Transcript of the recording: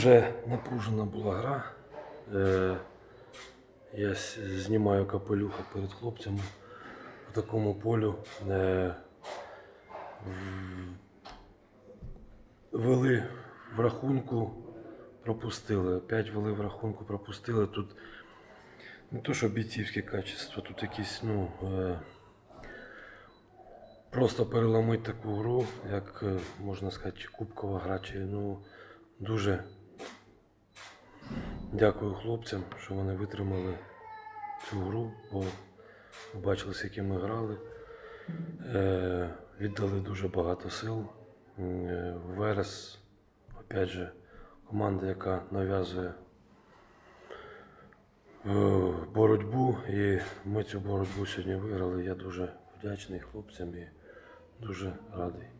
Дуже напружена була гра. Е, я знімаю капелюха перед хлопцями по такому полю. Е, вели в рахунку, пропустили. Опять вели в рахунку, пропустили. Тут не то, що бійцівське качество, тут якісь, ну. Е, Просто переламити таку гру, як е, можна сказати, чи кубкова гра, чи ну дуже дякую хлопцям, що вони витримали цю гру, бо ви бачили, з яким ми грали. Е, віддали дуже багато сил. Е, Верес, опять же, команда, яка нав'язує е, боротьбу, і ми цю боротьбу сьогодні виграли. Я дуже вдячний хлопцям і дуже радий.